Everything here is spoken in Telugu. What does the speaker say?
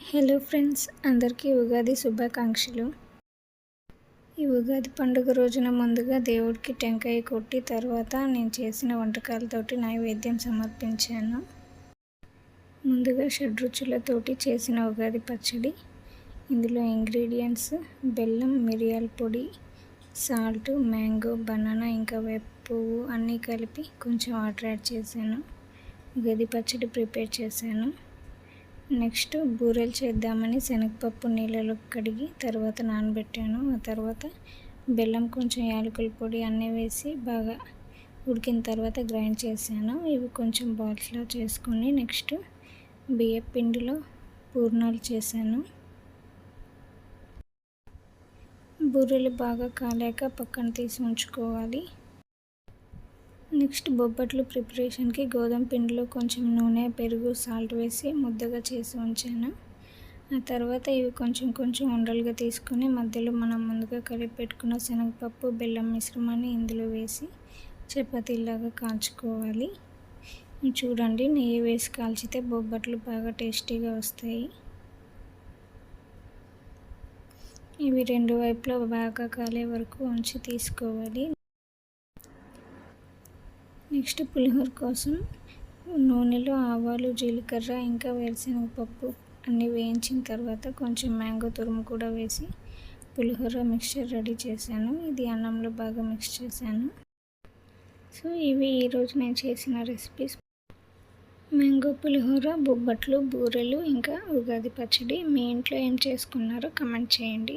హలో ఫ్రెండ్స్ అందరికీ ఉగాది శుభాకాంక్షలు. ఈ ఉగాది పండుగ రోజున ముందుగా దేవుడికి టెంకాయ కొట్టి తర్వాత నేను చేసిన వంటకాలతోటి నైవేద్యం సమర్పించాను. ముందుగా షడ్రుచులతోటి చేసిన ఉగాది పచ్చడి ఇందులో ఇంగ్రీడియంట్స్ బెల్లం మిరియాల పొడి సాల్ట్ మ్యాంగో బనానా ఇంకా వేప పువ్వు అన్నీ కలిపి కొంచెం వాటర్ యాడ్ చేశాను. ఉగాది పచ్చడి ప్రిపేర్ చేశాను. నెక్స్ట్ బూరెలు చేద్దామని శనగపప్పు నీళ్ళలో కడిగి తర్వాత నానబెట్టాను. ఆ తర్వాత బెల్లం కొంచెం యాలకుల పొడి అన్నీ వేసి బాగా ఉడికిన తర్వాత గ్రైండ్ చేశాను. ఇవి కొంచెం బాల్స్లో చేసుకొని నెక్స్ట్ బియ్యం పిండిలో పూర్ణాలు చేశాను. బూరెలు బాగా కాలేక పక్కన తీసి ఉంచుకోవాలి. నెక్స్ట్ బొబ్బట్లు ప్రిపరేషన్కి గోధుమ పిండిలో కొంచెం నూనె పెరుగు సాల్ట్ వేసి ముద్దగా చేసి ఉంచాను. ఆ తర్వాత ఇవి కొంచెం కొంచెం ఉండలుగా తీసుకొని మధ్యలో మనం ముందుగా కలిపి పెట్టుకున్న శనగపప్పు బెల్లం మిశ్రమాన్ని ఇందులో వేసి చపాతీలాగా కాల్చుకోవాలి. చూడండి నెయ్యి వేసి కాల్చితే బొబ్బట్లు బాగా టేస్టీగా వస్తాయి. ఇవి రెండు వైపులా బాగా కాలే వరకు ఉంచి తీసుకోవాలి. నెక్స్ట్ పులిహోర కోసం నూనెలో ఆవాలు జీలకర్ర ఇంకా వేరుశనగపప్పు అన్నీ వేయించిన తర్వాత కొంచెం మ్యాంగో తురుము కూడా వేసి పులిహోర మిక్చర్ రెడీ చేశాను. ఇది అన్నంలో బాగా మిక్స్ చేశాను. సో ఇవి ఈరోజు నేను చేసిన రెసిపీస్ మ్యాంగో పులిహోర బొబ్బట్లు బూరెలు ఇంకా ఉగాది పచ్చడి మీ ఇంట్లో ఏం చేసుకున్నారో కమెంట్ చేయండి.